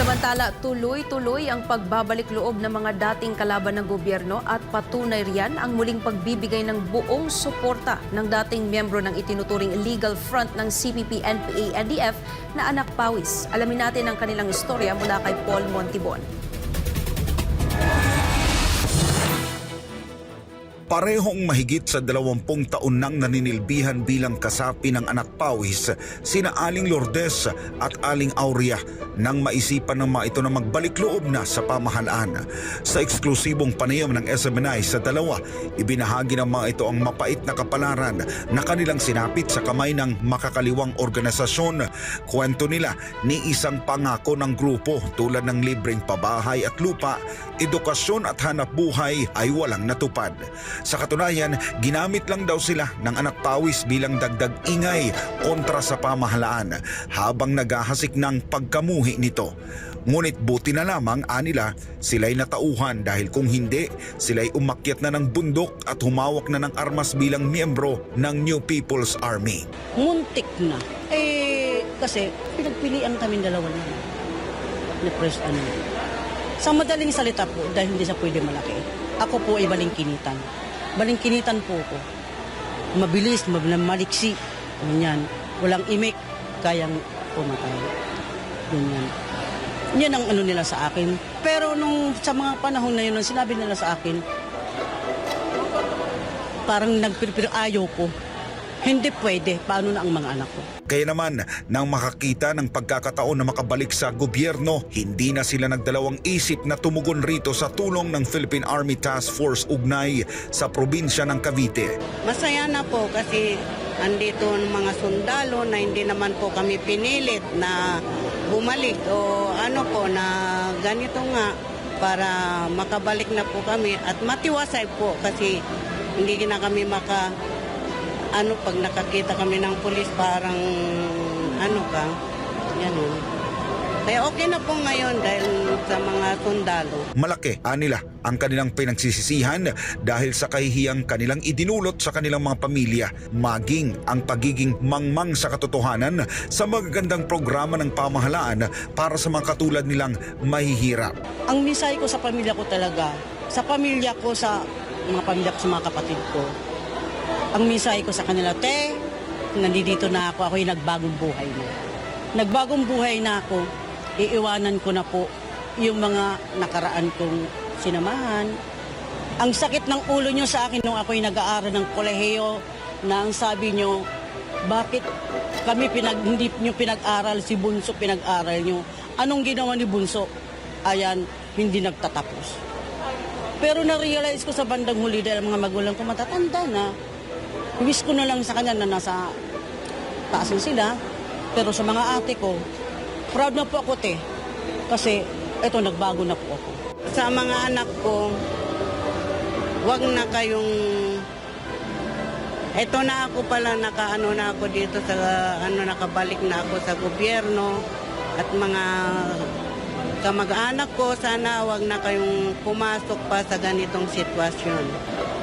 Samantala, tuloy-tuloy ang pagbabalik loob ng mga dating kalaban ng gobyerno at patunay riyan ang muling pagbibigay ng buong suporta ng dating miyembro ng itinuturing legal front ng CPP, NPA, NDF na anak pawis. Alamin natin ang kanilang istorya mula kay Paul Montibon. Parehong mahigit sa dalawampung taon nang naninilbihan bilang kasapi ng anak pawis, sina Aling Lourdes at Aling Aurea nang maisipan ng mga ito na magbalik loob na sa pamahalaan. Sa eksklusibong panayam ng SMNI sa dalawa, ibinahagi ng mga ito ang mapait na kapalaran na kanilang sinapit sa kamay ng makakaliwang organisasyon. Kwento nila ni isang pangako ng grupo tulad ng libreng pabahay at lupa, edukasyon at hanap buhay ay walang natupad. Sa katunayan, ginamit lang daw sila ng anak pawis bilang dagdag ingay kontra sa pamahalaan habang naghahasik ng pagkamuhi nito. Ngunit buti na lamang anila sila'y natauhan dahil kung hindi, sila'y umakyat na ng bundok at humawak na ng armas bilang miyembro ng New People's Army. muntik na. Eh, kasi pinagpilian kami dalawa na ni Pres ano. Sa madaling salita po, dahil hindi siya pwede malaki, ako po ay balingkinitan. Balingkinitan po ko. Mabilis, mab- maliksi. Ganyan. Walang imik, kayang pumatay. Ganyan. Yan ang ano nila sa akin. Pero nung sa mga panahon na yun, sinabi nila sa akin, parang nagpirpir ayaw ko. Hindi pwede. Paano na ang mga anak ko? Kaya naman, nang makakita ng pagkakataon na makabalik sa gobyerno, hindi na sila nagdalawang isip na tumugon rito sa tulong ng Philippine Army Task Force Ugnay sa probinsya ng Cavite. Masaya na po kasi andito ang mga sundalo na hindi naman po kami pinilit na bumalik o ano po na ganito nga para makabalik na po kami at matiwasay po kasi hindi na kami maka ano pag nakakita kami ng pulis parang ano ka ganun. Kaya okay na po ngayon dahil sa mga sundalo. Malaki, anila, ang kanilang pinagsisisihan dahil sa kahihiyang kanilang idinulot sa kanilang mga pamilya, maging ang pagiging mangmang sa katotohanan sa magagandang programa ng pamahalaan para sa mga katulad nilang mahihirap. Ang misay ko sa pamilya ko talaga, sa pamilya ko, sa mga pamilya ko, sa mga kapatid ko, ang misay ko sa kanila, te, nandito na ako, ako'y nagbagong buhay na. Nagbagong buhay na ako, iiwanan ko na po yung mga nakaraan kong sinamahan. Ang sakit ng ulo nyo sa akin nung ako'y nag-aaral ng kolehiyo na ang sabi nyo, bakit kami pinag, hindi nyo pinag-aral, si Bunso pinag-aral nyo. Anong ginawa ni Bunso? Ayan, hindi nagtatapos. Pero na-realize ko sa bandang huli dahil mga magulang ko matatanda na, wish ko na lang sa kanya na nasa taas sila. Pero sa mga ate ko, proud na po ako te. Kasi eto, nagbago na po ako. Sa mga anak ko, wag na kayong Ito na ako pala nakaano na ako dito sa ano nakabalik na ako sa gobyerno at mga kamag-anak ko sana wag na kayong pumasok pa sa ganitong sitwasyon.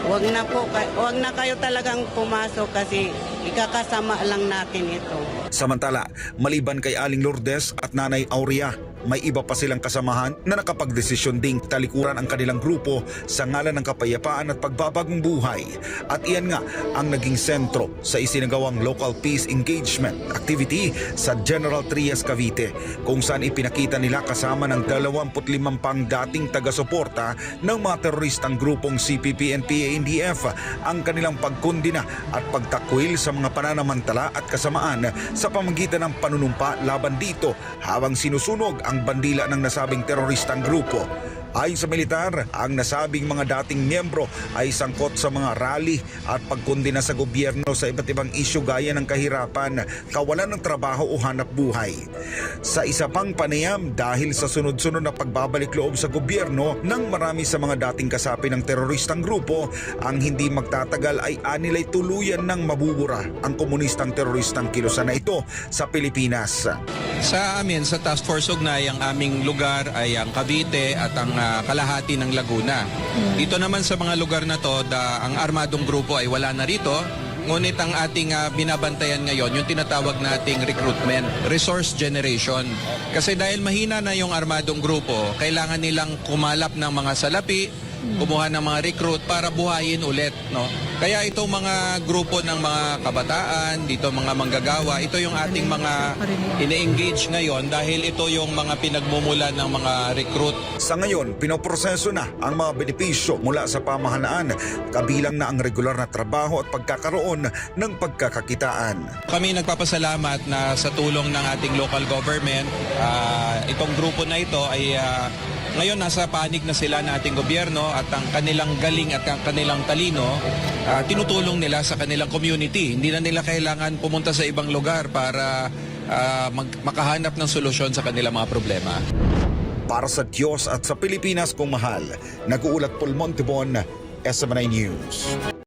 Wag na po kay- wag na kayo talagang pumasok kasi ikakasama lang natin ito. Samantala, maliban kay Aling Lourdes at Nanay Aurea, may iba pa silang kasamahan na nakapagdesisyon ding talikuran ang kanilang grupo sa ngalan ng kapayapaan at pagbabagong buhay. At iyan nga ang naging sentro sa isinagawang local peace engagement activity sa General Trias Cavite kung saan ipinakita nila kasama ng 25 pang dating taga-suporta ng mga teroristang grupong CPP and PANDF ang kanilang pagkundina at pagtakwil sa mga pananamantala at kasamaan sa pamagitan ng panunumpa laban dito habang sinusunog ang bandila ng nasabing teroristang grupo. Ayon sa militar, ang nasabing mga dating miyembro ay sangkot sa mga rally at pagkundina sa gobyerno sa iba't ibang isyu gaya ng kahirapan, kawalan ng trabaho o hanap buhay. Sa isa pang panayam dahil sa sunod-sunod na pagbabalik loob sa gobyerno ng marami sa mga dating kasapi ng teroristang grupo, ang hindi magtatagal ay anilay tuluyan ng mabubura ang komunistang teroristang kilusan na ito sa Pilipinas. Sa amin, sa Task Force Ugnay, ang aming lugar ay ang Cavite at ang ah, kalahati ng Laguna. Dito naman sa mga lugar na to, da, ang armadong grupo ay wala na rito Ngunit ang ating ah, binabantayan ngayon, yung tinatawag nating recruitment, resource generation. Kasi dahil mahina na yung armadong grupo, kailangan nilang kumalap ng mga salapi, kumuha ng mga recruit para buhayin ulit. No? Kaya itong mga grupo ng mga kabataan, dito mga manggagawa, ito yung ating mga ine-engage ngayon dahil ito yung mga pinagmumulan ng mga recruit Sa ngayon, pinoproseso na ang mga benepisyo mula sa pamahalaan, kabilang na ang regular na trabaho at pagkakaroon ng pagkakakitaan. Kami nagpapasalamat na sa tulong ng ating local government, ah, itong grupo na ito ay ah, ngayon nasa panig na sila ng ating gobyerno at ang kanilang galing at ang kanilang talino, ah, tinutulong nila sa kanilang community. Hindi na nila kailangan pumunta sa ibang lugar para ah, mag- makahanap ng solusyon sa kanilang mga problema. Para sa Diyos at sa Pilipinas kung mahal, nag-uulat Paul Montebon, SMNI News.